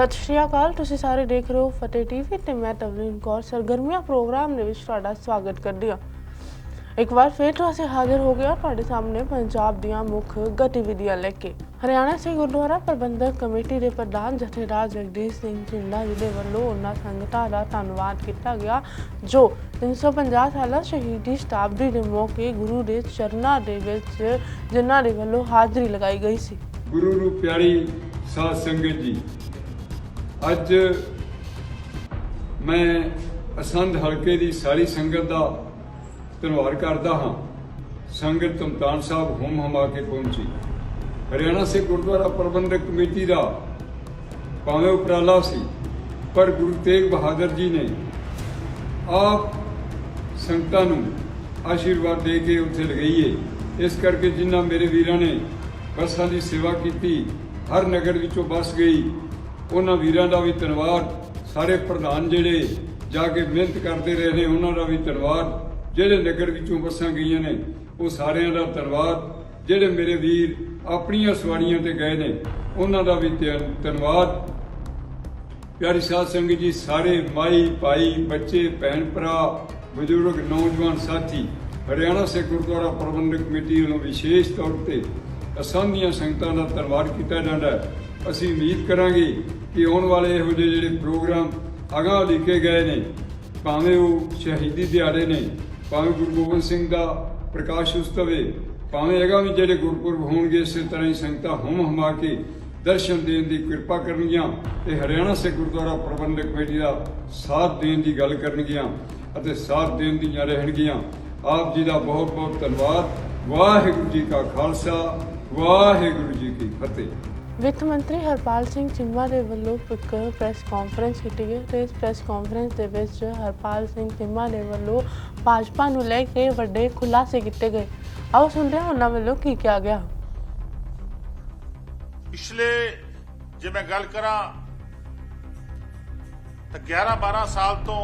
ਸਤਿ ਸ਼੍ਰੀ ਅਕਾਲ, ਤੁਸੀਂ ਸਾਰੇ ਦੇਖ ਰਹੇ ਹੋ ਫਤਿਹ ਟੀਵੀ ਤੇ ਮੈਂ ਤਵਲੀਨ ਕੌਰ। ਸਰਗਰਮੀਆਂ ਪ੍ਰੋਗਰਾਮ ਦੇ ਵਿੱਚ ਤੁਹਾਡਾ ਸਵਾਗਤ ਕਰਦੀ ਹਾਂ। ਇੱਕ ਵਾਰ ਫਿਰ ਤੋਂ ਅਸੀਂ ਹਾਜ਼ਰ ਹੋ ਗਏ ਤੁਹਾਡੇ ਸਾਹਮਣੇ ਪੰਜਾਬ ਦੀਆਂ ਮੁੱਖ ਗਤੀਵਿਧੀਆਂ ਲੈ ਕੇ। ਹਰਿਆਣਾ ਸਿੱਖ ਗੁਰਦੁਆਰਾ ਪ੍ਰਬੰਧਕ ਕਮੇਟੀ ਦੇ ਪ੍ਰਧਾਨ ਜਥੇਦਾਰ ਜਗਦੀਸ਼ ਸਿੰਘ ਝਿੰਡਾ ਜੀ ਦੇ ਵੱਲੋਂ ਉਹਨਾਂ ਸੰਗਤਾਂ ਦਾ ਧੰਨਵਾਦ ਕੀਤਾ ਗਿਆ, ਜੋ 350 ਸਾਲਾ ਸ਼ਹੀਦੀ ਸ਼ਤਾਬਦੀ ਦੇ ਮੌਕੇ ਗੁਰੂ ਦੇ ਚਰਨਾਂ ਦੇ ਵਿੱਚ ਜਿਨ੍ਹਾਂ ਦੇ ਵੱਲੋਂ ਹਾਜ਼ਰੀ ਲਗਾਈ ਗਈ ਸੀ। ਗੁਰੂ ਨੂੰ ਪਿਆਰੀ ਸਾਧ ਸੰਗਤ ਜੀ ਅੱਜ ਮੈਂ ਅਸੰਧ ਹਲਕੇ ਦੀ ਸਾਰੀ ਸੰਗਤ ਦਾ ਧੰਨਵਾਦ ਕਰਦਾ ਹਾਂ। ਸੰਗਤ ਤੁਮਤਾਨ ਸਾਹਿਬ ਹੁਮ ਹਮਾ ਕੇ ਪਹੁੰਚੀ। ਹਰਿਆਣਾ ਸੇ ਗੁਰਦੁਆਰਾ ਪ੍ਰਬੰਧਕ ਕਮੇਟੀ ਦਾ ਭਾਵੇਂ ਉਪਰਾਲਾ ਸੀ, ਪਰ ਗੁਰੂ ਤੇਗ ਬਹਾਦਰ ਜੀ ਨੇ ਆਪ ਸੰਗਤਾਂ ਨੂੰ ਆਸ਼ੀਰਵਾਦ ਦੇ ਕੇ ਉੱਥੇ ਲਗਾਈਏ। ਇਸ ਕਰਕੇ ਜਿਨ੍ਹਾਂ ਮੇਰੇ ਵੀਰਾਂ ਨੇ ਬੱਸਾਂ ਦੀ ਸੇਵਾ ਕੀਤੀ, ਹਰ ਨਗਰ ਵਿੱਚੋਂ ਬੱਸ ਗਈ ਉਹਨਾਂ ਵੀਰਾਂ ਦਾ ਵੀ ਧੰਨਵਾਦ। ਸਾਰੇ ਪ੍ਰਧਾਨ ਜਿਹੜੇ ਜਾ ਕੇ ਮਿਹਨਤ ਕਰਦੇ ਰਹੇ ਨੇ, ਉਹਨਾਂ ਦਾ ਵੀ ਧੰਨਵਾਦ। ਜਿਹੜੇ ਨਗਰ ਵਿੱਚੋਂ ਬੱਸਾਂ ਗਈਆਂ ਨੇ, ਉਹ ਸਾਰਿਆਂ ਦਾ ਧੰਨਵਾਦ। ਜਿਹੜੇ ਮੇਰੇ ਵੀਰ ਆਪਣੀਆਂ ਸਵਾਰੀਆਂ ਤੇ ਗਏ ਨੇ, ਉਹਨਾਂ ਦਾ ਵੀ ਧੰਨ- ਧੰਨਵਾਦ। ਪਿਆਰੀ ਸਾਧ ਸੰਗਤ ਜੀ, ਸਾਰੇ ਮਾਈ, ਭਾਈ, ਬੱਚੇ, ਭੈਣ, ਭਰਾ, ਬਜ਼ੁਰਗ, ਨੌਜਵਾਨ ਸਾਥੀ, ਹਰਿਆਣਾ ਸਿੱਖ ਗੁਰਦੁਆਰਾ ਪ੍ਰਬੰਧਕ ਕਮੇਟੀ ਵੱਲੋਂ ਵਿਸ਼ੇਸ਼ ਤੌਰ ਤੇ ਅਸਾਂਝੀਆਂ ਸੰਗਤਾਂ ਦਾ ਧੰਨਵਾਦ ਕੀਤਾ ਜਾਂਦਾ ਹੈ। ਅਸੀਂ ਉਮੀਦ ਕਰਾਂਗੇ ਕਿ ਆਉਣ ਵਾਲੇ ਇਹੋ ਜਿਹੇ ਜਿਹੜੇ ਪ੍ਰੋਗਰਾਮ ਅਗਾਂਹ ਲਿਖੇ ਗਏ ਨੇ, ਭਾਵੇਂ ਉਹ ਸ਼ਹੀਦੀ ਦਿਹਾੜੇ ਨੇ, ਭਾਵੇਂ ਗੁਰੂ ਗੋਬਿੰਦ ਸਿੰਘ ਦਾ ਪ੍ਰਕਾਸ਼ ਉਤਸਵ ਹੈ ਭਾਵੇਂ ਅਗਾਂਹ ਵੀ ਜਿਹੜੇ ਗੁਰਪੁਰਬ ਹੋਣਗੇ ਇਸੇ ਤਰ੍ਹਾਂ ਹੀ ਸੰਗਤਾਂ ਹੁਮ ਹਮਾ ਕੇ ਦਰਸ਼ਨ ਦੇਣ ਦੀ ਕਿਰਪਾ ਕਰਨਗੀਆਂ ਤੇ ਹਰਿਆਣਾ ਸਿੱਖ ਗੁਰਦੁਆਰਾ ਪ੍ਰਬੰਧਕ ਕਮੇਟੀ ਦਾ ਸਾਥ ਦੇਣ ਦੀ ਗੱਲ ਕਰਨਗੀਆਂ ਅਤੇ ਸਾਥ ਦੇਣ ਦੀਆਂ ਰਹਿਣਗੀਆਂ। ਆਪ ਜੀ ਦਾ ਬਹੁਤ ਬਹੁਤ ਧੰਨਵਾਦ। ਵਾਹਿਗੁਰੂ ਜੀ ਕਾ ਖਾਲਸਾ, ਵਾਹਿਗੁਰੂ ਜੀ ਕੀ ਫਤਿਹ। ਵਿੱਤ ਮੰਤਰੀ ਹਰਪਾਲ ਸਿੰਘ ਚੀਮਾ ਦੇ ਵੱਲੋਂ ਇੱਕ ਪ੍ਰੈਸ ਕਾਨਫਰੰਸ ਕੀਤੀ ਗਈ ਤੇ ਇਸ ਪ੍ਰੈਸ ਕਾਨਫਰੰਸ ਦੇ ਵਿੱਚ ਹਰਪਾਲ ਸਿੰਘ ਚਿੰਮਾ ਦੇ ਵੱਲੋਂ ਭਾਜਪਾ ਨੂੰ ਲੈ ਕੇ ਵੱਡੇ ਖੁਲਾਸੇ ਕੀਤੇ ਗਏ। ਆਓ ਸੁਣਦੇ ਹਾਂ ਉਹਨਾਂ ਵੱਲੋਂ ਕੀ ਕਿਹਾ ਗਿਆ। ਪਿਛਲੇ ਜੇ ਮੈਂ ਗੱਲ ਕਰਾਂ ਤਾਂ 11 12 ਸਾਲ ਤੋਂ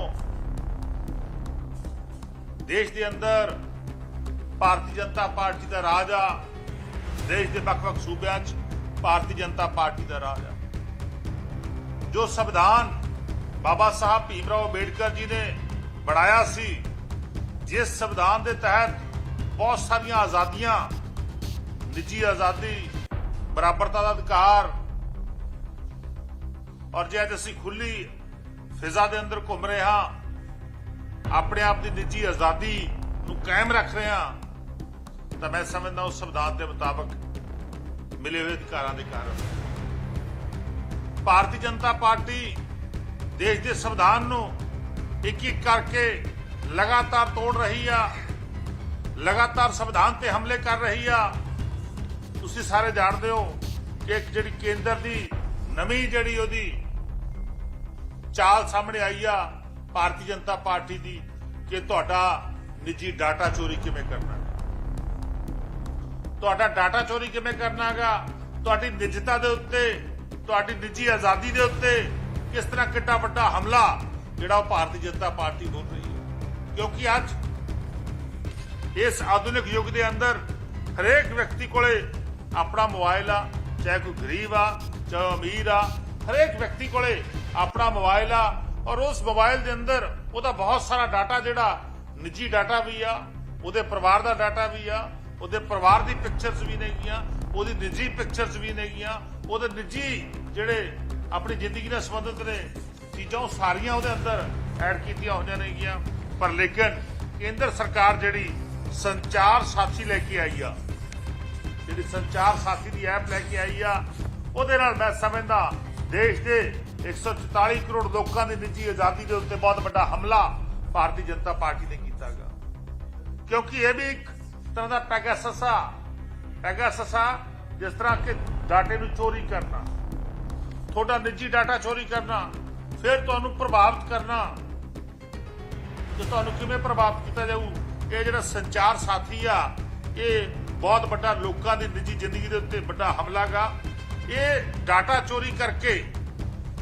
ਦੇਸ਼ ਦੇ ਅੰਦਰ ਭਾਰਤੀ ਜਨਤਾ ਪਾਰਟੀ ਦਾ ਰਾਜ ਆ, ਦੇਸ਼ ਦੇ ਵੱਖ-ਵੱਖ ਸੂਬਿਆਂ 'ਚ ਭਾਰਤੀ ਜਨਤਾ ਪਾਰਟੀ ਦਾ ਰਾਜ ਹੈ ਜੋ ਸੰਵਿਧਾਨ ਬਾਬਾ ਸਾਹਿਬ ਭੀਮਰਾਓ ਅੰਬੇਡਕਰ ਜੀ ਨੇ ਬਣਾਇਆ ਸੀ, ਜਿਸ ਸੰਵਿਧਾਨ ਦੇ ਤਹਿਤ ਬਹੁਤ ਸਾਰੀਆਂ ਆਜ਼ਾਦੀਆਂ, ਨਿੱਜੀ ਆਜ਼ਾਦੀ, ਬਰਾਬਰਤਾ ਦਾ ਅਧਿਕਾਰ ਔਰ ਜੇ ਅੱਜ ਅਸੀਂ ਖੁੱਲੀ ਫਿਜ਼ਾ ਦੇ ਅੰਦਰ ਘੁੰਮ ਰਹੇ ਹਾਂ, ਆਪਣੇ ਆਪ ਦੀ ਨਿੱਜੀ ਆਜ਼ਾਦੀ ਨੂੰ ਕਾਇਮ ਰੱਖ ਰਹੇ ਹਾਂ, ਤਾਂ ਮੈਂ ਸਮਝਦਾ ਉਸ ਸੰਵਿਧਾਨ ਦੇ ਮੁਤਾਬਕ ਮਿਲੇ ਹੋਏ ਅਧਿਕਾਰਾਂ ਦੇ ਕਾਰਨ। ਭਾਰਤੀ ਜਨਤਾ ਪਾਰਟੀ ਦੇਸ਼ ਦੇ ਸੰਵਿਧਾਨ ਨੂੰ ਇੱਕ ਇੱਕ ਕਰਕੇ ਲਗਾਤਾਰ ਤੋੜ ਰਹੀ ਆ, ਲਗਾਤਾਰ ਸੰਵਿਧਾਨ ਤੇ ਹਮਲੇ ਕਰ ਰਹੀ ਆ। ਤੁਸੀਂ ਸਾਰੇ ਜਾਣਦੇ ਹੋ ਕਿ ਇੱਕ ਜਿਹੜੀ ਕੇਂਦਰ ਦੀ ਨਵੀਂ ਜਿਹੜੀ ਉਹਦੀ ਚਾਲ ਸਾਹਮਣੇ ਆਈ ਆ, ਭਾਰਤੀ ਜਨਤਾ ਪਾਰਟੀ ਦੀ, ਕਿ ਤੁਹਾਡਾ ਨਿੱਜੀ ਡਾਟਾ ਚੋਰੀ ਕਿਵੇਂ ਕਰਨਾ? ਤੁਹਾਡਾ ਡਾਟਾ ਚੋਰੀ ਕਿਵੇਂ ਕਰਨਾ ਹੈਗਾ ਤੁਹਾਡੀ ਨਿੱਜਤਾ ਦੇ ਉੱਤੇ, ਤੁਹਾਡੀ ਨਿੱਜੀ ਆਜ਼ਾਦੀ ਦੇ ਉੱਤੇ ਕਿਸ ਤਰ੍ਹਾਂ ਕਿੱਡਾ ਵੱਡਾ ਹਮਲਾ ਜਿਹੜਾ ਉਹ ਭਾਰਤੀ ਜਨਤਾ ਪਾਰਟੀ ਬੋਲ ਰਹੀ ਹੈ? ਕਿਉਂਕਿ ਅੱਜ ਇਸ ਆਧੁਨਿਕ ਯੁੱਗ ਦੇ ਅੰਦਰ ਹਰੇਕ ਵਿਅਕਤੀ ਕੋਲੇ ਆਪਣਾ ਮੋਬਾਈਲ ਆ, ਚਾਹੇ ਕੋਈ ਗਰੀਬ ਆ, ਚਾਹੇ ਅਮੀਰ ਆ, ਹਰੇਕ ਵਿਅਕਤੀ ਕੋਲੇ ਆਪਣਾ ਮੋਬਾਈਲ ਆ ਔਰ ਉਸ ਮੋਬਾਈਲ ਦੇ ਅੰਦਰ ਉਹਦਾ ਬਹੁਤ ਸਾਰਾ ਡਾਟਾ ਜਿਹੜਾ ਨਿੱਜੀ ਡਾਟਾ ਵੀ ਆ, ਉਹਦੇ ਪਰਿਵਾਰ ਦਾ ਡਾਟਾ ਵੀ ਆ ਉਹਦੇ ਪਰਿਵਾਰ ਦੀ ਪਿਕਚਰਸ ਵੀ ਨੇਗੀਆਂ ਉਹਦੀ ਨਿੱਜੀ ਪਿਕਚਰਸ ਵੀ ਨੇਗੀਆਂ ਉਹਦੇ ਨਿੱਜੀ ਜਿਹੜੇ ਆਪਣੀ ਜ਼ਿੰਦਗੀ ਨਾਲ ਸੰਬੰਧਿਤ ਨੇ, ਚੀਜ਼ਾਂ ਉਹ ਸਾਰੀਆਂ ਉਹਦੇ ਅੰਦਰ ਐਡ ਕੀਤੀਆਂ ਹੋਈਆਂ ਨੇਗੀਆਂ ਪਰ ਲੇਕਿਨ ਕੇਂਦਰ ਸਰਕਾਰ ਜਿਹੜੀ ਸੰਚਾਰ ਸਾਥੀ ਲੈ ਕੇ ਆਈ ਆ, ਜਿਹੜੀ ਸੰਚਾਰ ਸਾਥੀ ਦੀ ਐਪ ਲੈ ਕੇ ਆਈ ਆ, ਉਹਦੇ ਨਾਲ ਮੈਂ ਸਮਝਦਾ ਦੇਸ਼ ਦੇ 144 ਕਰੋੜ ਲੋਕਾਂ ਦੀ ਨਿੱਜੀ ਆਜ਼ਾਦੀ ਦੇ ਉੱਤੇ ਬਹੁਤ ਵੱਡਾ ਹਮਲਾ ਭਾਰਤੀ ਜਨਤਾ ਪਾਰਟੀ ਨੇ ਕੀਤਾਗਾ ਕਿਉਂਕਿ ਇਹ ਵੀ ਇੱਕ ਤਰ੍ਹਾਂ ਦਾ ਪੈਗਾਸਸਾ ਆ। ਜਿਸ ਤਰ੍ਹਾਂ ਕਿ ਡਾਟੇ ਨੂੰ ਚੋਰੀ ਕਰਨਾ। ਤੁਹਾਡਾ ਨਿੱਜੀ ਡਾਟਾ ਚੋਰੀ ਕਰਨਾ, ਫਿਰ ਤੁਹਾਨੂੰ ਪ੍ਰਭਾਵਿਤ ਕਰਨਾ। ਤੇ ਤੁਹਾਨੂੰ ਕਿਵੇਂ ਪ੍ਰਭਾਵਿਤ ਕੀਤਾ ਜਾਊ? ਇਹ ਜਿਹੜਾ ਸੰਚਾਰ ਸਾਥੀ ਆ, ਇਹ ਬਹੁਤ ਵੱਡਾ ਲੋਕਾਂ ਦੀ ਨਿੱਜੀ ਜ਼ਿੰਦਗੀ ਦੇ ਉੱਤੇ ਵੱਡਾ ਹਮਲਾਗਾ ਇਹ ਡਾਟਾ ਚੋਰੀ ਕਰਕੇ,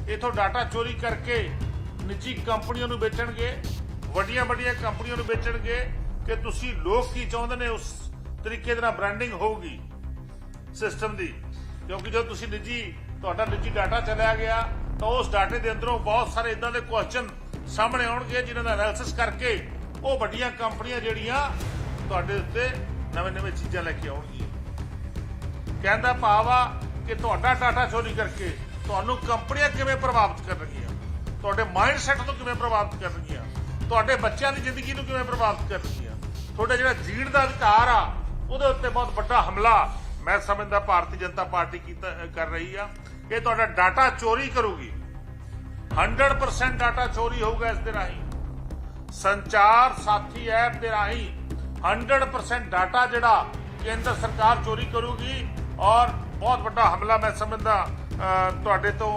ਇਥੋਂ ਡਾਟਾ ਚੋਰੀ ਕਰਕੇ ਨਿੱਜੀ ਕੰਪਨੀਆਂ ਨੂੰ ਵੇਚਣਗੇ ਵੱਡੀਆਂ ਵੱਡੀਆਂ ਕੰਪਨੀਆਂ ਨੂੰ ਵੇਚਣਗੇ। ਕਿ ਤੁਸੀਂ ਲੋਕ ਕੀ ਚਾਹੁੰਦੇ ਨੇ ਉਸ ਤਰੀਕੇ ਦੇ ਨਾਲ ਬ੍ਰਾਂਡਿੰਗ ਹੋਊਗੀ ਸਿਸਟਮ ਦੀ? ਕਿਉਂਕਿ ਜਦੋਂ ਤੁਸੀਂ ਨਿੱਜੀ, ਤੁਹਾਡਾ ਨਿੱਜੀ ਡਾਟਾ ਚਲਿਆ ਗਿਆ, ਤਾਂ ਉਸ ਡਾਟੇ ਦੇ ਅੰਦਰੋਂ ਬਹੁਤ ਸਾਰੇ ਇਦਾਂ ਦੇ ਕੁਐਸਚਨ ਸਾਹਮਣੇ ਆਉਣਗੇ, ਜਿਨ੍ਹਾਂ ਦਾ ਐਨਾਲਿਸਿਸ ਕਰਕੇ ਉਹ ਵੱਡੀਆਂ ਕੰਪਨੀਆਂ ਜਿਹੜੀਆਂ ਤੁਹਾਡੇ ਉੱਤੇ ਨਵੇਂ-ਨਵੇਂ ਚੀਜ਼ਾਂ ਲੈ ਕੇ ਆਉਣਗੀਆਂ। ਕਹਿੰਦਾ ਭਾਵ ਆ ਕਿ ਤੁਹਾਡਾ ਡਾਟਾ ਚੋਰੀ ਕਰਕੇ ਤੁਹਾਨੂੰ ਕੰਪਨੀਆਂ ਕਿਵੇਂ ਪ੍ਰਭਾਵਿਤ ਕਰਨਗੀਆਂ ਤੁਹਾਡੇ ਮਾਈਂਡ ਸੈਟ ਨੂੰ ਕਿਵੇਂ ਪ੍ਰਭਾਵਿਤ ਕਰਨਗੀਆਂ ਤੁਹਾਡੇ ਬੱਚਿਆਂ ਦੀ ਜ਼ਿੰਦਗੀ ਨੂੰ ਕਿਵੇਂ ਪ੍ਰਭਾਵਿਤ ਕਰਨਗੀਆਂ ਤੁਹਾਡਾ ਜਿਹੜਾ ਜੀਣ ਦਾ ਅਧਿਕਾਰ ਆ, ਉਹਦੇ ਉੱਤੇ ਬਹੁਤ ਵੱਡਾ ਹਮਲਾ ਮੈਂ ਸਮਝਦਾ ਭਾਰਤੀ ਜਨਤਾ ਪਾਰਟੀ ਕੀਤਾ ਕਰ ਰਹੀ ਆ। ਇਹ ਤੁਹਾਡਾ ਡਾਟਾ ਚੋਰੀ ਕਰੂਗੀ। 100% ਡਾਟਾ ਚੋਰੀ ਹੋਊਗਾ ਇਸ ਦੇ ਰਾਹੀਂ। ਸੰਚਾਰ ਸਾਥੀ ਐਪ ਦੇ ਰਾਹੀਂ 100% ਡਾਟਾ ਜਿਹੜਾ ਕੇਂਦਰ ਸਰਕਾਰ ਚੋਰੀ ਕਰੂਗੀ ਔਰ ਬਹੁਤ ਵੱਡਾ ਹਮਲਾ ਮੈਂ ਸਮਝਦਾ ਤੁਹਾਡੇ ਤੋਂ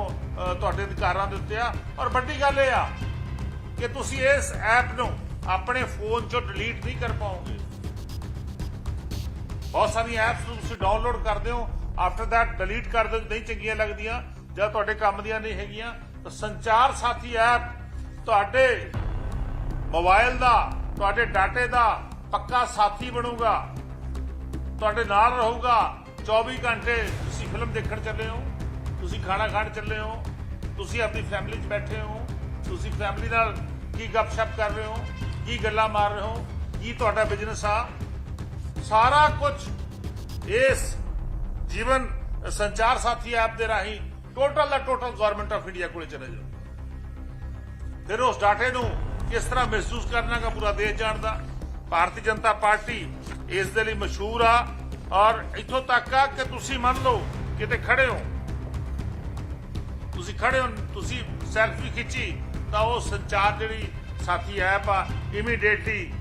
ਤੁਹਾਡੇ ਅਧਿਕਾਰਾਂ ਦੇ ਉੱਤੇ ਆ। ਔਰ ਵੱਡੀ ਗੱਲ ਇਹ ਆ ਕਿ ਤੁਸੀਂ ਇਸ ਐਪ ਨੂੰ ਆਪਣੇ ਫੋਨ 'ਚੋਂ ਡਿਲੀਟ ਨਹੀਂ ਕਰ ਪਾਓਗੇ। ਬਹੁਤ ਸਾਰੀਆਂ ਐਪਸ ਨੂੰ ਤੁਸੀਂ ਡਾਊਨਲੋਡ ਕਰਦੇ ਹੋ ਆਫਟਰ ਦੈਟ ਡਿਲੀਟ ਕਰ ਦਿਓ, ਨਹੀਂ ਚੰਗੀਆਂ ਲੱਗਦੀਆਂ, ਜਾਂ ਤੁਹਾਡੇ ਕੰਮ ਦੀਆਂ ਨਹੀਂ ਹੈਗੀਆਂ, ਤਾਂ ਸੰਚਾਰ ਸਾਥੀ ਐਪ ਤੁਹਾਡੇ ਮੋਬਾਈਲ ਦਾ, ਤੁਹਾਡੇ ਡਾਟੇ ਦਾ ਪੱਕਾ ਸਾਥੀ ਬਣੂਗਾ। ਤੁਹਾਡੇ ਨਾਲ ਰਹੂਗਾ 24 ਘੰਟੇ ਤੁਸੀਂ ਫਿਲਮ ਦੇਖਣ ਚੱਲੇ ਹੋ, ਤੁਸੀਂ ਖਾਣਾ ਖਾਣ ਚੱਲੇ ਹੋ, ਤੁਸੀਂ ਆਪਣੀ ਫੈਮਿਲੀ 'ਚ ਬੈਠੇ ਹੋ, ਤੁਸੀਂ ਫੈਮਿਲੀ ਨਾਲ ਕੀ ਗੱਪਸ਼ਪ ਕਰ ਰਹੇ ਹੋ ਕੀ ਗੱਲਾਂ ਮਾਰ ਰਹੇ ਹੋ, ਕੀ ਤੁਹਾਡਾ ਬਿਜ਼ਨਸ ਆ? ਸਾਰਾ ਕੁਝ ਇਸ ਜੀਵਨ ਸੰਚਾਰ ਸਾਥੀ ਐਪ ਦੇ ਰਾਹੀਂ ਟੋਟਲ ਦਾ ਟੋਟਲ ਗਵਰਨਮੈਂਟ ਆਫ ਇੰਡੀਆ ਕੋਲੇ ਚਲੇ ਜਾਓ। ਫਿਰ ਉਸ ਡਾਟੇ ਨੂੰ ਕਿਸ ਤਰ੍ਹਾਂ ਮਹਿਸੂਸ ਕਰਨਾ ਦਾ ਪੂਰਾ ਦੇਸ਼ ਜਾਣਦਾ? ਭਾਰਤੀ ਜਨਤਾ ਪਾਰਟੀ ਇਸ ਦੇ ਲਈ ਮਸ਼ਹੂਰ ਆ ਔਰ ਇੱਥੋਂ ਤੱਕ ਆ ਕਿ ਤੁਸੀਂ ਮੰਨ ਲਓ ਕਿਤੇ ਖੜੇ ਹੋ। ਤੁਸੀਂ ਖੜੇ ਹੋ, ਤੁਸੀਂ ਸੈਲਫੀ ਖਿੱਚੀ ਤਾਂ ਉਹ ਸੰਚਾਰ ਜਿਹੜੀ ਸਾਥੀ ਐਪ ਆ ਇਮੀਡੀਏਟਲੀ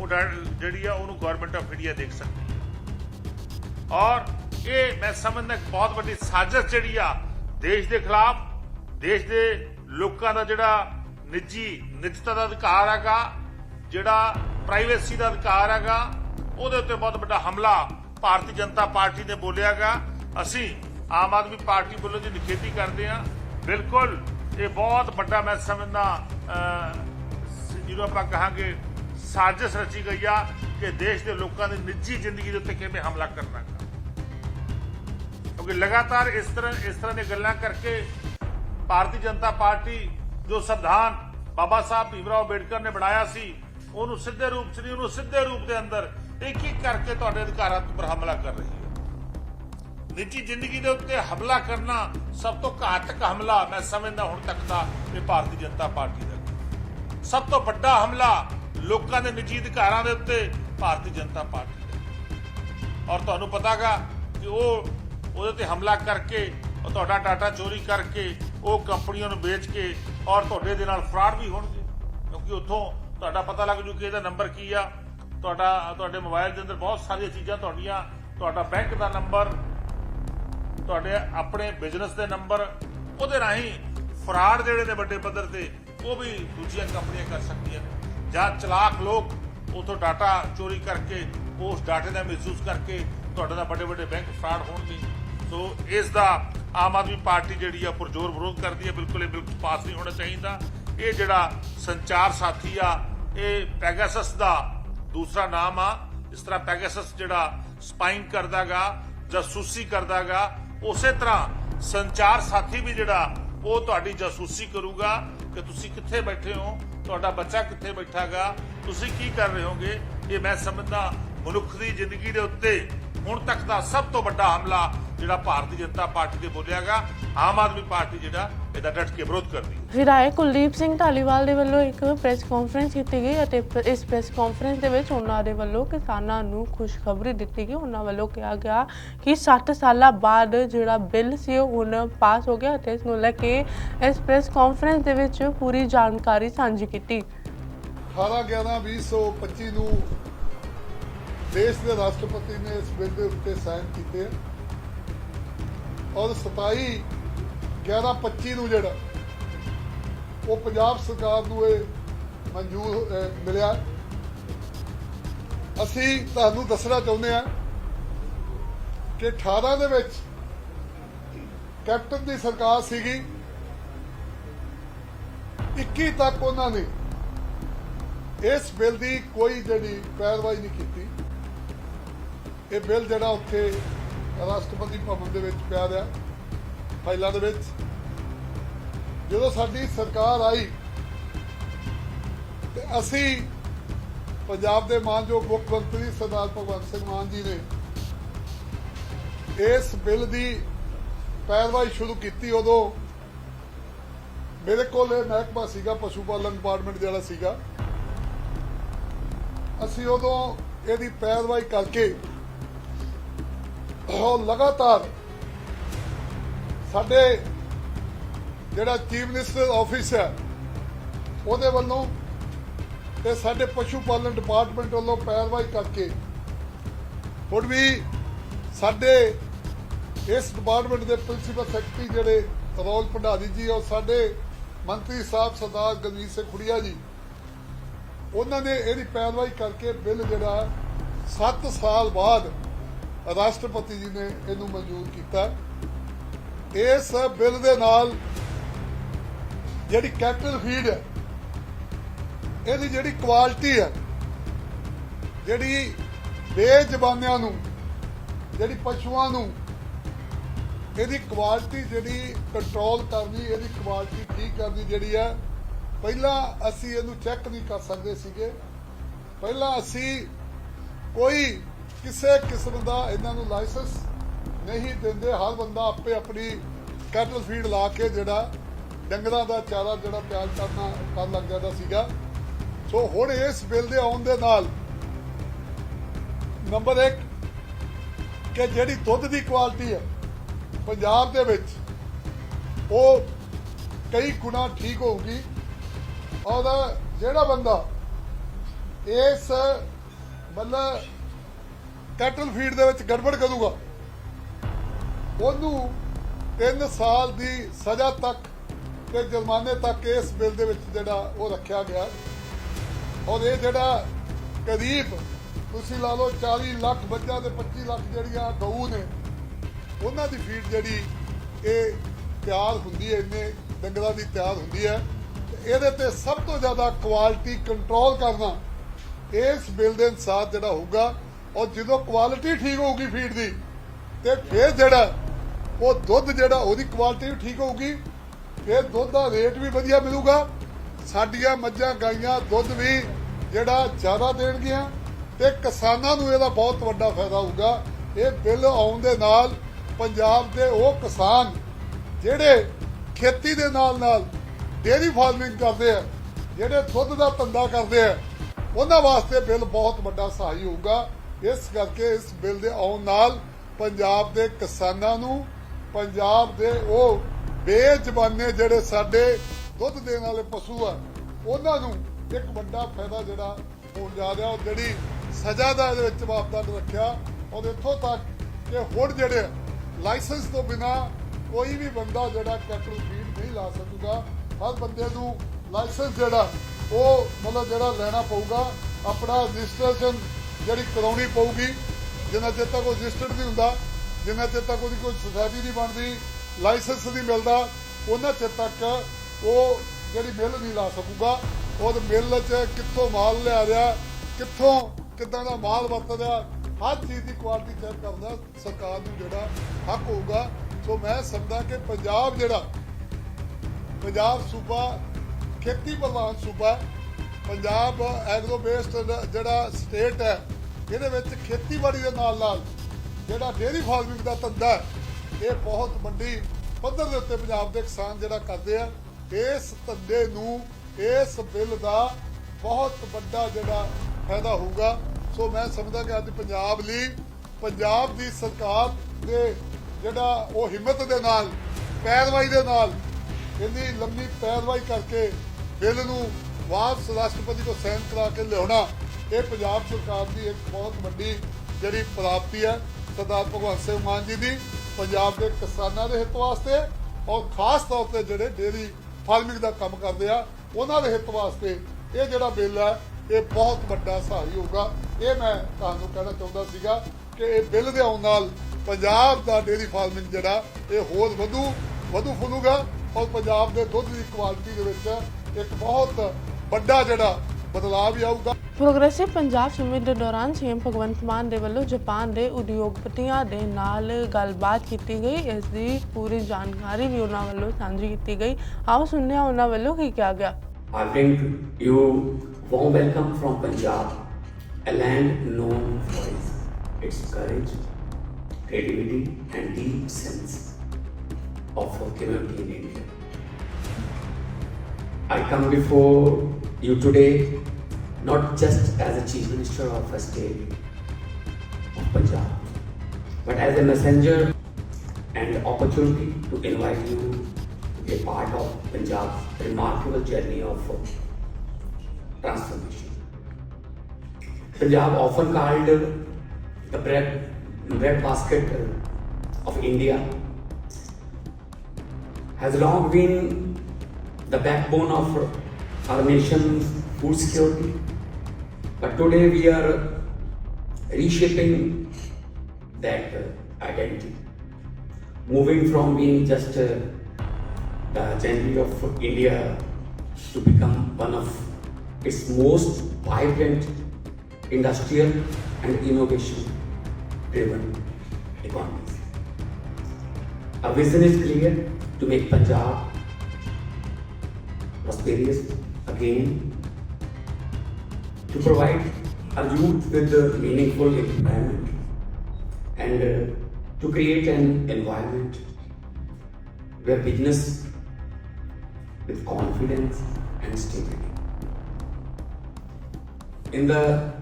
ਉਹ ਡਾ- ਜਿਹੜੀ ਆ, ਉਹਨੂੰ ਗਵਰਨਮੈਂਟ ਆਫ ਇੰਡੀਆ ਦੇਖ ਸਕਦੀ ਹੈ ਔਰ ਇਹ ਮੈਂ ਸਮਝਦਾ ਇੱਕ ਬਹੁਤ ਵੱਡੀ ਸਾਜ਼ਿਸ਼ ਜਿਹੜੀ ਆ, ਦੇਸ਼ ਦੇ ਖਿਲਾਫ, ਦੇਸ਼ ਦੇ ਲੋਕਾਂ ਦਾ ਜਿਹੜਾ ਨਿੱਜੀ ਨਿੱਜਤਾ ਦਾ ਅਧਿਕਾਰ ਹੈਗਾ, ਜਿਹੜਾ ਪ੍ਰਾਈਵੇਸੀ ਦਾ ਅਧਿਕਾਰ ਹੈਗਾ, ਉਹਦੇ ਉੱਤੇ ਬਹੁਤ ਵੱਡਾ ਹਮਲਾ ਭਾਰਤੀ ਜਨਤਾ ਪਾਰਟੀ ਨੇ ਬੋਲਿਆਗਾ ਅਸੀਂ ਆਮ ਆਦਮੀ ਪਾਰਟੀ ਵੱਲੋਂ ਜੀ ਨਿਖੇਧੀ ਕਰਦੇ ਆ, ਬਿਲਕੁਲ ਇਹ ਬਹੁਤ ਵੱਡਾ ਮੈਂ ਸਮਝਦਾ ਜਿਹਨੂੰ ਆਪਾਂ ਕਹਾਂਗੇ ਸਾਜ਼ਿਸ਼ ਰਚੀ ਗਈ ਆ ਕਿ ਦੇਸ਼ ਦੇ ਲੋਕਾਂ ਦੀ ਨਿੱਜੀ ਜ਼ਿੰਦਗੀ ਦੇ ਉੱਤੇ ਕਿਵੇਂ ਹਮਲਾ ਕਰਨਾ ਕਿਉਂਕਿ ਲਗਾਤਾਰ ਇਸ ਤਰ੍ਹਾਂ ਇਸ ਤਰ੍ਹਾਂ ਦੀਆਂ ਗੱਲਾਂ ਕਰਕੇ ਭਾਰਤੀ ਜਨਤਾ ਪਾਰਟੀ ਜੋ ਸੰਵਿਧਾਨ ਬਾਬਾ ਸਾਹਿਬ ਭੀਮਰਾਓ ਅੰਬੇਡਕਰ ਨੇ ਬਣਾਇਆ ਸੀ, ਉਹਨੂੰ ਸਿੱਧੇ ਰੂਪ 'ਚ ਨਹੀਂ, ਉਹਨੂੰ ਸਿੱਧੇ ਰੂਪ ਦੇ ਅੰਦਰ ਇੱਕ ਇੱਕ ਕਰਕੇ ਤੁਹਾਡੇ ਅਧਿਕਾਰਾਂ ਉੱਪਰ ਹਮਲਾ ਕਰ ਰਹੀ ਹੈ। ਨਿੱਜੀ ਜ਼ਿੰਦਗੀ ਦੇ ਉੱਤੇ ਹਮਲਾ ਕਰਨਾ ਸਭ ਤੋਂ ਘਾਤਕ ਹਮਲਾ ਮੈਂ ਸਮਝਦਾ ਹੁਣ ਤੱਕ ਦਾ ਇਹ ਭਾਰਤੀ ਜਨਤਾ ਪਾਰਟੀ ਦਾ ਸਭ ਤੋਂ ਵੱਡਾ ਹਮਲਾ ਲੋਕਾਂ ਦੇ ਨਿੱਜੀ ਅਧਿਕਾਰਾਂ ਦੇ ਉੱਤੇ ਭਾਰਤੀ ਜਨਤਾ ਪਾਰਟੀ ਦਾ ਔਰ ਤੁਹਾਨੂੰ ਪਤਾਗਾ ਕਿ ਉਹ, ਉਹਦੇ ਤੇ ਹਮਲਾ ਕਰਕੇ, ਉਹ ਤੁਹਾਡਾ ਡਾਟਾ ਚੋਰੀ ਕਰਕੇ, ਉਹ ਕੰਪਨੀਆਂ ਨੂੰ ਵੇਚ ਕੇ ਔਰ ਤੁਹਾਡੇ ਦੇ ਨਾਲ ਫਰਾਡ ਵੀ ਹੋਣਗੇ। ਕਿਉਂਕਿ ਉੱਥੋਂ ਤੁਹਾਡਾ ਪਤਾ ਲੱਗ ਜੂ ਕਿ ਇਹਦਾ ਨੰਬਰ ਕੀ ਆ। ਤੁਹਾਡਾ, ਤੁਹਾਡੇ ਮੋਬਾਈਲ ਦੇ ਅੰਦਰ ਬਹੁਤ ਸਾਰੀਆਂ ਚੀਜ਼ਾਂ ਤੁਹਾਡੀਆਂ, ਤੁਹਾਡਾ ਬੈਂਕ ਦਾ ਨੰਬਰ, ਤੁਹਾਡੇ ਆਪਣੇ ਬਿਜ਼ਨਸ ਦੇ ਨੰਬਰ, ਉਹਦੇ ਰਾਹੀਂ ਫਰਾਡ ਜਿਹੜੇ ਨੇ ਵੱਡੇ ਪੱਧਰ ਤੇ ਉਹ ਵੀ ਦੂਜੀਆਂ ਕੰਪਨੀਆਂ ਕਰ ਸਕਦੀਆਂ ਨੇ ਜਾਂ ਚਲਾਕ ਲੋਕ ਉਥੋਂ ਡਾਟਾ ਚੋਰੀ ਕਰਕੇ, ਉਸ ਡਾਟੇ ਦਾ ਮਿਸਯੂਜ਼ ਕਰਕੇ ਤੁਹਾਡੇ ਦਾ ਵੱਡੇ ਵੱਡੇ ਬੈਂਕ ਫਰਾਡ ਹੋਣਗੇ। ਸੋ ਇਸ ਦਾ ਆਮ ਆਦਮੀ ਪਾਰਟੀ ਜਿਹੜੀ ਆ, ਪੁਰਜੋਰ ਵਿਰੋਧ ਕਰਦੀ ਹੈ। ਬਿਲਕੁਲ ਇਹ ਬਿਲਕੁਲ ਪਾਸ ਨਹੀਂ ਹੋਣਾ ਚਾਹੀਦਾ। ਇਹ ਜਿਹੜਾ ਸੰਚਾਰ ਸਾਥੀ ਆ, ਇਹ ਪੈਗਾਸਸ ਦਾ ਦੂਸਰਾ ਨਾਮ ਆ। ਇਸ ਤਰ੍ਹਾਂ ਪੈਗਾਸਸ ਜਿਹੜਾ ਸਪਾਈਨ ਕਰਦਾਗਾ, ਜਾਸੂਸੀ ਕਰਦਾਗਾ, ਉਸੇ ਤਰ੍ਹਾਂ ਸੰਚਾਰ ਸਾਥੀ ਵੀ ਜਿਹੜਾ, ਉਹ ਤੁਹਾਡੀ ਜਾਸੂਸੀ ਕਰੂਗਾ। ਕਿ ਤੁਸੀਂ ਕਿੱਥੇ ਬੈਠੇ ਹੋ, ਤੁਹਾਡਾ ਬੱਚਾ ਕਿੱਥੇ ਬੈਠਾਗਾ, ਤੁਸੀਂ ਕੀ ਕਰ ਰਹੇ ਹੋਗੇ? ਇਹ ਮੈਂ ਸਮਝਦਾ ਮਨੁੱਖ ਦੀ ਜ਼ਿੰਦਗੀ ਦੇ ਉੱਤੇ ਹੁਣ ਤੱਕ ਦਾ ਸਭ ਤੋਂ ਵੱਡਾ ਹਮਲਾ ਜਿਹੜਾ ਭਾਰਤੀ ਜਨਤਾ ਪਾਰਟੀ ਦੇ ਬੋਲਿਆਗਾ ਆਮ ਆਦਮੀ ਪਾਰਟੀ ਜਿਹੜਾ ਇਹਦਾ ਡਟ ਕੇ ਵਿਰੋਧ ਕਰਦੀ ਹੈ। ਵਿਧਾਇਕ ਕੁਲਦੀਪ ਸਿੰਘ ਢਾਲੀਵਾਲ ਦੇ ਵੱਲੋਂ ਇੱਕ ਪ੍ਰੈਸ ਕਾਨਫਰੰਸ ਕੀਤੀ ਗਈ ਅਤੇ ਇਸ ਪ੍ਰੈਸ ਕਾਨਫਰੰਸ ਦੇ ਵਿੱਚ ਉਹਨਾਂ ਦੇ ਵੱਲੋਂ ਕਿਸਾਨਾਂ ਨੂੰ ਖੁਸ਼ਖਬਰੀ ਦਿੱਤੀ ਗਈ। ਉਹਨਾਂ ਵੱਲੋਂ ਕਿਹਾ ਗਿਆ ਕਿ 60 ਸਾਲਾਂ ਬਾਅਦ ਜਿਹੜਾ ਬਿੱਲ ਸੀ ਉਹ ਹੁਣ ਪਾਸ ਹੋ ਗਿਆ ਅਤੇ ਇਸ ਨੂੰ ਲੈ ਕੇ ਇਸ ਪ੍ਰੈਸ ਕਾਨਫਰੰਸ ਦੇ ਵਿੱਚ ਪੂਰੀ ਜਾਣਕਾਰੀ ਸਾਂਝੀ ਕੀਤੀ। 18 11 2025 ਨੂੰ ਦੇਸ਼ ਦੇ ਰਾਸ਼ਟਰਪਤੀ ਨੇ ਇਸ ਬਿੱਲ ਦੇ ਉੱਤੇ ਸਾਈਨ ਕੀਤੇ। ਔਰ 27 11 25 ਨੂੰ ਜਿਹੜਾ ਉਹ ਪੰਜਾਬ ਸਰਕਾਰ ਨੂੰ ਇਹ ਮਨਜ਼ੂਰ ਮਿਲਿਆ। ਅਸੀਂ ਤੁਹਾਨੂੰ ਦੱਸਣਾ ਚਾਹੁੰਦੇ ਆ ਕਿ 18 ਦੇ ਵਿੱਚ ਕੈਪਟਨ ਦੀ ਸਰਕਾਰ ਸੀਗੀ। 21 ਤੱਕ ਉਹਨਾਂ ਨੇ ਇਸ ਬਿੱਲ ਦੀ ਕੋਈ ਜਿਹੜੀ ਪੈਰਵਾਈ ਨਹੀਂ ਕੀਤੀ। ਇਹ ਬਿੱਲ ਜਿਹੜਾ ਉੱਥੇ ਰਾਸ਼ਟਰਪਤੀ ਭਵਨ ਦੇ ਵਿੱਚ ਪਿਆ ਰਿਹਾ। ਫਾਈਲਾਂ ਦੇ ਵਿੱਚ। ਜਦੋਂ ਸਾਡੀ ਸਰਕਾਰ ਆਈ, ਤੇ ਅਸੀਂ ਪੰਜਾਬ ਦੇ ਮਾਨਯੋਗ ਮੁੱਖ ਮੰਤਰੀ ਸਰਦਾਰ ਭਗਵੰਤ ਸਿੰਘ ਮਾਨ ਜੀ ਨੇ ਇਸ ਬਿੱਲ ਦੀ ਪੈਰਵਾਈ ਸ਼ੁਰੂ ਕੀਤੀ ਉਦੋਂ। ਮੇਰੇ ਕੋਲ ਇਹ ਮਹਿਕਮਾ ਸੀਗਾ, ਪਸ਼ੂ ਪਾਲਣ ਡਿਪਾਰਟਮੈਂਟ ਜਿਹੜਾ ਸੀਗਾ। ਅਸੀਂ ਉਦੋਂ ਇਹਦੀ ਪੈਰਵਾਈ ਕਰਕੇ ਉਹ ਲਗਾਤਾਰ ਸਾਡੇ ਜਿਹੜਾ ਚੀਫ ਮਿਨਿਸਟਰ ਆਫਿਸ ਹੈ, ਉਹਦੇ ਵੱਲੋਂ ਤੇ ਸਾਡੇ ਪਸ਼ੂ ਪਾਲਣ ਡਿਪਾਰਟਮੈਂਟ ਵੱਲੋਂ ਪੈਰਵਾਈ ਕਰਕੇ ਹੁਣ ਵੀ ਸਾਡੇ ਇਸ ਡਿਪਾਰਟਮੈਂਟ ਦੇ ਪ੍ਰਿੰਸੀਪਲ ਸੈਕਟਰੀ ਜਿਹੜੇ ਰੋਲ ਭੰਡਾਰੀ ਜੀ ਔਰ ਸਾਡੇ ਮੰਤਰੀ ਸਾਹਿਬ ਸਰਦਾਰ ਗਰਮੀਤ ਸਿੰਘ ਖੁੜੀਆ ਜੀ, ਉਹਨਾਂ ਨੇ ਇਹਦੀ ਪੈਰਵਾਈ ਕਰਕੇ ਬਿੱਲ ਜਿਹੜਾ 7 ਸਾਲ ਬਾਅਦ ਰਾਸ਼ਟਰਪਤੀ ਜੀ ਨੇ ਇਹਨੂੰ ਮਨਜ਼ੂਰ ਕੀਤਾ। ਇਸ ਬਿੱਲ ਦੇ ਨਾਲ ਜਿਹੜੀ ਕੈਪਟਲ ਫੀਡ ਹੈ, ਇਹਦੀ ਜਿਹੜੀ ਕੁਆਲਿਟੀ ਹੈ, ਜਿਹੜੀ ਬੇਜ਼ਬਾਨਿਆਂ ਨੂੰ, ਜਿਹੜੀ ਪਸ਼ੂਆਂ ਨੂੰ, ਇਹਦੀ ਕੁਆਲਿਟੀ ਜਿਹੜੀ ਕੰਟਰੋਲ ਕਰਨੀ, ਇਹਦੀ ਕੁਆਲਿਟੀ ਠੀਕ ਕਰਨੀ ਜਿਹੜੀ ਹੈ, ਪਹਿਲਾਂ ਅਸੀਂ ਇਹਨੂੰ ਚੈੱਕ ਨਹੀਂ ਕਰ ਸਕਦੇ ਸੀਗੇ। ਪਹਿਲਾਂ ਅਸੀਂ ਕੋਈ ਕਿਸੇ ਕਿਸਮ ਦਾ ਇਹਨਾਂ ਨੂੰ ਲਾਇਸੈਂਸ ਨਹੀਂ ਦਿੰਦੇ। ਹਰ ਬੰਦਾ ਆਪੇ ਆਪਣੀ ਕੈਟਲ ਫੀਡ ਲਾ ਕੇ ਜਿਹੜਾ ਡੰਗਰਾਂ ਦਾ ਚਾਰਾ, ਜਿਹੜਾ ਤਿਆਰ ਕਰਨਾ ਕਰਨ ਲੱਗ ਜਾਂਦਾ ਸੀਗਾ। ਸੋ ਹੁਣ ਇਸ ਬਿੱਲ ਦੇ ਆਉਣ ਦੇ ਨਾਲ ਨੰਬਰ 1 ਕਿ ਜਿਹੜੀ ਦੁੱਧ ਦੀ ਕੁਆਲਿਟੀ ਹੈ, ਪੰਜਾਬ ਦੇ ਵਿੱਚ ਉਹ ਕਈ ਗੁਣਾ ਠੀਕ ਹੋਊਗੀ। ਔਰ ਜਿਹੜਾ ਬੰਦਾ ਇਸ ਮਤਲਬ ਕੈਟਲ ਫੀਡ ਦੇ ਵਿੱਚ ਗੜਬੜ ਕਰੂਗਾ। ਉਹਨੂੰ 3 ਸਾਲ ਦੀ ਸਜ਼ਾ ਤੱਕ ਤੇ ਜੁਰਮਾਨੇ ਤੱਕ ਇਸ ਬਿੱਲ ਦੇ ਵਿੱਚ ਜਿਹੜਾ ਉਹ ਰੱਖਿਆ ਗਿਆ। ਔਰ ਇਹ ਜਿਹੜਾ ਕਰੀਬ ਤੁਸੀਂ ਲਾ ਲਓ 40 ਲੱਖ ਬੱਚਾ ਤੇ 25 ਲੱਖ ਜਿਹੜੀਆਂ ਗਊ ਨੇ, ਉਹਨਾਂ ਦੀ ਫੀਡ ਜਿਹੜੀ ਇਹ ਤਿਆਰ ਹੁੰਦੀ ਹੈ, ਇੰਨੇ ਡੰਗਰਾਂ ਦੀ ਤਿਆਰ ਹੁੰਦੀ ਹੈ। ਤੇ ਇਹਦੇ ਤੇ ਸਭ ਤੋਂ ਜ਼ਿਆਦਾ ਕੁਆਲਿਟੀ ਕੰਟਰੋਲ ਕਰਨਾ ਇਸ ਬਿੱਲ ਦੇ ਅਨਸਾਰ ਜਿਹੜਾ ਹੋਊਗਾ। ਔਰ ਜਦੋਂ ਕੁਆਲਿਟੀ ਠੀਕ ਹੋਊਗੀ ਫੀਡ ਦੀ, ਤੇ ਫਿਰ ਜਿਹੜਾ ਉਹ ਦੁੱਧ ਜਿਹੜਾ ਉਹਦੀ ਕੁਆਲਿਟੀ ਵੀ ਠੀਕ ਹੋਊਗੀ ਫਿਰ ਦੁੱਧ ਦਾ ਰੇਟ ਵੀ ਵਧੀਆ ਮਿਲੂਗਾ। ਸਾਡੀਆਂ ਮੱਝਾਂ, ਗਾਈਆਂ ਦੁੱਧ ਵੀ ਜਿਹੜਾ ਜ਼ਿਆਦਾ ਦੇਣਗੀਆਂ, ਤੇ ਕਿਸਾਨਾਂ ਨੂੰ ਇਹਦਾ ਬਹੁਤ ਵੱਡਾ ਫਾਇਦਾ ਹੋਊਗਾ। ਇਹ ਬਿੱਲ ਆਉਣ ਦੇ ਨਾਲ ਪੰਜਾਬ ਦੇ ਉਹ ਕਿਸਾਨ ਜਿਹੜੇ ਖੇਤੀ ਦੇ ਨਾਲ ਨਾਲ ਡੇਅਰੀ ਫਾਰਮਿੰਗ ਕਰਦੇ ਆ, ਜਿਹੜੇ ਦੁੱਧ ਦਾ ਧੰਦਾ ਕਰਦੇ ਆ, ਉਹਨਾਂ ਵਾਸਤੇ ਬਿੱਲ ਬਹੁਤ ਵੱਡਾ ਸਹਾਈ ਹੋਊਗਾ। ਇਸ ਕਰਕੇ ਇਸ ਬਿੱਲ ਦੇ ਆਉਣ ਨਾਲ ਪੰਜਾਬ ਦੇ ਕਿਸਾਨਾਂ ਨੂੰ, ਪੰਜਾਬ ਦੇ ਉਹ ਬੇਜ਼ਬਾਨੇ ਜਿਹੜੇ ਸਾਡੇ ਦੁੱਧ ਦੇਣ ਵਾਲੇ ਪਸ਼ੂ ਆ, ਉਹਨਾਂ ਨੂੰ ਇੱਕ ਵੱਡਾ ਫਾਇਦਾ ਜਿਹੜਾ ਹੋਣ ਜਾ ਰਿਹਾ, ਉਹ ਜਿਹੜੀ ਸਜ਼ਾ ਦਾ ਇਹਦੇ ਵਿੱਚ ਮਾਪਦੰਡ ਰੱਖਿਆ ਔਰ ਇੱਥੋਂ ਤੱਕ ਕਿ ਹੁਣ ਜਿਹੜੇ ਲਾਇਸੈਂਸ ਤੋਂ ਬਿਨਾ ਕੋਈ ਵੀ ਬੰਦਾ ਜਿਹੜਾ ਕੈਟਲ ਫੀਡ ਨਹੀਂ ਲਾ ਸਕੂਗਾ, ਹਰ ਬੰਦੇ ਨੂੰ ਲਾਇਸੈਂਸ ਜਿਹੜਾ, ਉਹ ਮਤਲਬ ਜਿਹੜਾ ਲੈਣਾ ਪਊਗਾ, ਆਪਣਾ ਰਜਿਸਟ੍ਰੇਸ਼ਨ ਜਿਹੜੀ ਕਰਾਉਣੀ ਪਊਗੀ, ਜਿੰਨਾ ਚਿਰ ਤੱਕ ਉਹ ਰਜਿਸਟਰਡ ਨਹੀਂ ਹੁੰਦਾ, ਜਿੰਨਾ ਚਿਰ ਤੱਕ ਉਹਦੀ ਕੋਈ ਸੁਸਾਇਟੀ ਨਹੀਂ ਬਣਦੀ, ਲਾਇਸੈਂਸ ਨਹੀਂ ਮਿਲਦਾ, ਉਹਨਾਂ ਚਿਰ ਤੱਕ ਉਹ ਜਿਹੜੀ ਮਿਲ ਨਹੀਂ ਲਾ ਸਕੂਗਾ। ਉਹ ਮਿਲ 'ਚ ਕਿੱਥੋਂ ਮਾਲ ਲਿਆ ਰਿਹਾ, ਕਿੱਥੋਂ ਕਿੱਦਾਂ ਦਾ ਮਾਲ ਵਰਤ ਰਿਹਾ ਹਰ ਚੀਜ਼ ਦੀ ਕੁਆਲਿਟੀ ਚੈੱਕ ਕਰਦਾ ਸਰਕਾਰ ਨੂੰ ਜਿਹੜਾ ਹੱਕ ਹੋਊਗਾ। ਸੋ ਮੈਂ ਸਮਝਦਾ ਕਿ ਪੰਜਾਬ ਜਿਹੜਾ, ਪੰਜਾਬ ਸੂਬਾ, ਖੇਤੀ ਪ੍ਰਧਾਨ ਸੂਬਾ ਪੰਜਾਬ ਐਗਰੋ ਬੇਸਡ ਜਿਹੜਾ ਸਟੇਟ ਹੈ, ਇਹਦੇ ਵਿੱਚ ਖੇਤੀਬਾੜੀ ਦੇ ਨਾਲ ਨਾਲ ਜਿਹੜਾ ਡੇਅਰੀ ਫਾਰਮਿੰਗ ਦਾ ਧੰਦਾ ਇਹ ਬਹੁਤ ਵੱਡੀ ਪੱਧਰ ਦੇ ਉੱਤੇ ਪੰਜਾਬ ਦੇ ਕਿਸਾਨ ਜਿਹੜਾ ਕਰਦੇ ਆ, ਇਸ ਧੰਦੇ ਨੂੰ, ਇਸ ਬਿੱਲ ਦਾ ਬਹੁਤ ਵੱਡਾ ਜਿਹੜਾ ਫਾਇਦਾ ਹੋਊਗਾ। ਸੋ ਮੈਂ ਸਮਝਦਾ ਕਿ ਅੱਜ ਪੰਜਾਬ ਲਈ, ਪੰਜਾਬ ਦੀ ਸਰਕਾਰ ਦੇ ਜਿਹੜਾ ਉਹ ਹਿੰਮਤ ਦੇ ਨਾਲ, ਪੈਰਵਾਈ ਦੇ ਨਾਲ, ਇੰਨੀ ਲੰਮੀ ਪੈਰਵਾਈ ਕਰਕੇ ਬਿੱਲ ਨੂੰ ਵਾਪਸ ਰਾਸ਼ਟਰਪਤੀ ਕੋਲ ਸਾਈਨ ਕਰਾ ਕੇ ਲਿਆਉਣਾ, ਇਹ ਪੰਜਾਬ ਸਰਕਾਰ ਦੀ ਇੱਕ ਬਹੁਤ ਵੱਡੀ ਜਿਹੜੀ ਪ੍ਰਾਪਤੀ ਹੈ, ਸਰਦਾਰ ਭਗਵੰਤ ਸਿੰਘ ਮਾਨ ਜੀ ਦੀ, ਪੰਜਾਬ ਦੇ ਕਿਸਾਨਾਂ ਦੇ ਹਿੱਤ ਵਾਸਤੇ ਔਰ ਖਾਸ ਤੌਰ ਤੇ ਜਿਹੜੇ ਡੇਰੀ ਫਾਰਮਿੰਗ ਦਾ ਕੰਮ ਕਰਦੇ ਆ, ਉਹਨਾਂ ਦੇ ਹਿੱਤ ਵਾਸਤੇ ਇਹ ਜਿਹੜਾ ਬਿੱਲ ਹੈ, ਇਹ ਬਹੁਤ ਵੱਡਾ ਸਹਾਈ ਹੋਊਗਾ। ਇਹ ਮੈਂ ਤੁਹਾਨੂੰ ਕਹਿਣਾ ਚਾਹੁੰਦਾ ਸੀਗਾ ਕਿ ਇਹ ਬਿੱਲ ਦੇ ਆਉਣ ਨਾਲ ਪੰਜਾਬ ਦਾ ਡੇਰੀ ਫਾਰਮਿੰਗ ਜਿਹੜਾ, ਇਹ ਹੋਰ ਵਧੂ ਵਧੂ ਫੁੱਲੂਗਾ ਔਰ ਪੰਜਾਬ ਦੇ ਦੁੱਧ ਦੀ ਕੁਆਲਿਟੀ ਦੇ ਵਿੱਚ ਇੱਕ ਬਹੁਤ ਵੱਡਾ ਜਿਹੜਾ ਬਦਲਾਅ ਵੀ ਆਊਗਾ ਪ੍ਰੋਗਰੈਸਿਵ ਪੰਜਾਬ ਸਮਿਟ ਦੇ ਦੌਰਾਨ ਸੀਐਮ ਭਗਵੰਤ ਮਾਨ ਦੇ ਵੱਲੋਂ ਜਾਪਾਨ ਦੇ ਉਦਯੋਗਪਤੀਆਂ ਦੇ ਨਾਲ ਗੱਲਬਾਤ ਕੀਤੀ ਗਈ ਇਸ ਦੀ ਪੂਰੀ ਜਾਣਕਾਰੀ ਵੀ ਉਹਨਾਂ ਵੱਲੋਂ ਸਾਂਝੀ ਕੀਤੀ ਗਈ ਆਓ ਸੁਣਦੇ ਹਾਂ ਉਹਨਾਂ ਵੱਲੋਂ ਕੀ ਕਿਹਾ ਗਿਆ I bring you warm welcome from Punjab, a land known for its, its courage, creativity, and deep sense of community in India. I come before you today not just as a chief minister of a state of Punjab, but as a messenger and opportunity to invite you to be a part of Punjab's remarkable journey of transformation. Punjab, often called the bread, basket of India, has long been the backbone of our nation's food security. But today we are reshaping that identity, moving from being just uh, the genuine of India to become one of its most vibrant industrial and innovation driven economies. Our vision is clear to make Punjab prosperous again, to provide our youth with a meaningful employment and uh, to create an environment where business with confidence and stability. In the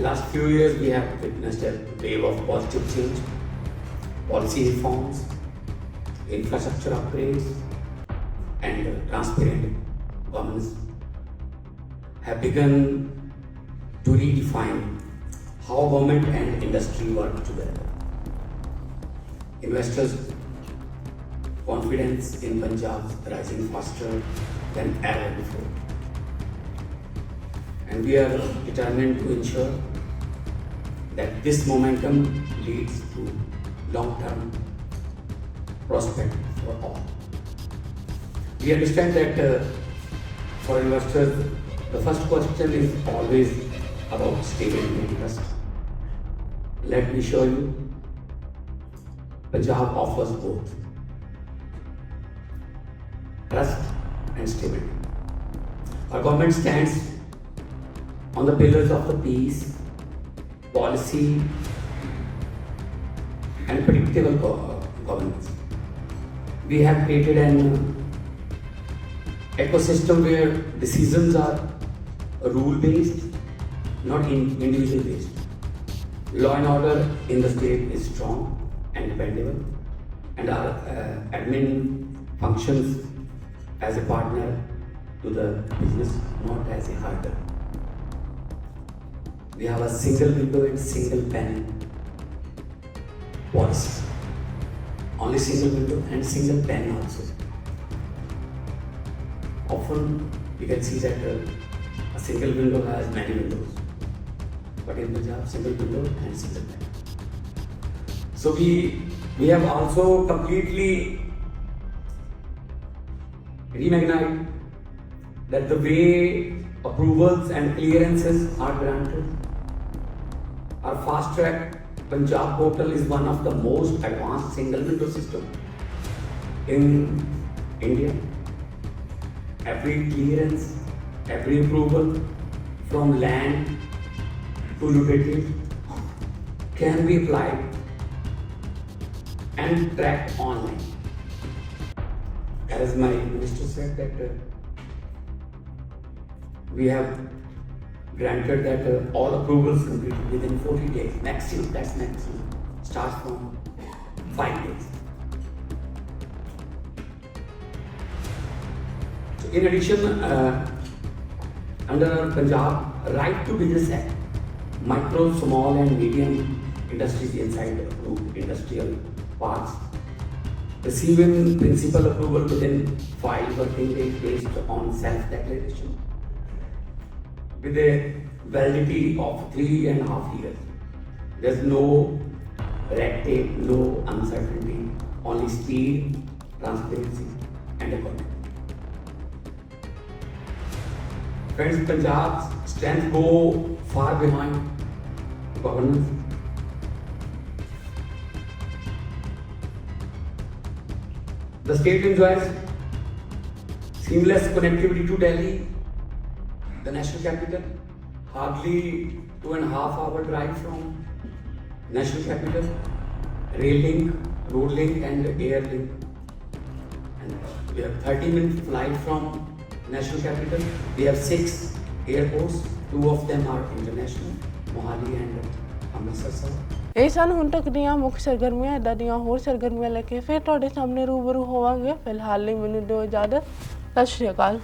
last few years, we have witnessed a wave of positive change, policy reforms, infrastructure upgrades, and uh, transparent governance have begun to redefine how government and industry work together. Investors' confidence in Punjab is rising faster than ever before. And we are determined to ensure that this momentum leads to long-term prospect for all. We understand that uh, for investors, the first question is always about stability and trust. Let me show you. Punjab offers both trust and stability. Our government stands on the pillars of the peace, policy, and predictable go- governance. We have created an ecosystem where decisions are rule based, not in individual based. Law and order in the state is strong and dependable, and our uh, admin functions as a partner to the business, not as a hurdle. We have a single window and single pen policy. Only single window and single pen also. Often you can see that uh, a single window has many windows, but in Punjab, single window and single pen. So we we have also completely reimagined that the way approvals and clearances are granted our fast track Punjab portal is one of the most advanced single window system in India. Every clearance, every approval from land to lucrative can be applied and tracked online. As my minister said that uh, we have granted that uh, all approvals completed within 40 days, maximum, that's maximum, starts from 5 days. So in addition, uh, under Punjab Right to Business Act, micro, small and medium industries inside industrial parks receiving principal approval within five working days based on self-declaration with a validity of three and a half years. There's no red tape, no uncertainty, only speed, transparency, and economy. Friends, Punjab's strength go far behind the governance. The state enjoys seamless connectivity to Delhi, the national capital, hardly two and a half hour drive from national capital, rail link, road link and air link. And we have 30 minute flight from national capital. We have six airports, two of them are international, Mohali and Amritsar. sir. ਇਹ ਸਨ ਹੁਣ ਤੱਕ ਦੀਆਂ ਮੁੱਖ ਸਰਗਰਮੀਆਂ ਇਦਾਂ ਦੀਆਂ ਹੋਰ ਸਰਗਰਮੀਆਂ ਲੈ ਕੇ ਫਿਰ ਤੁਹਾਡੇ ਸਾਹਮਣੇ ਰੂਬਰੂ ਹੋਵਾਂਗੇ ਫਿਲਹਾਲ ਲਈ ਮੈਨੂੰ ਦਿਓ ਇਜਾਜ਼ਤ ਸਤਿ ਸ਼੍ਰੀ ਅਕਾਲ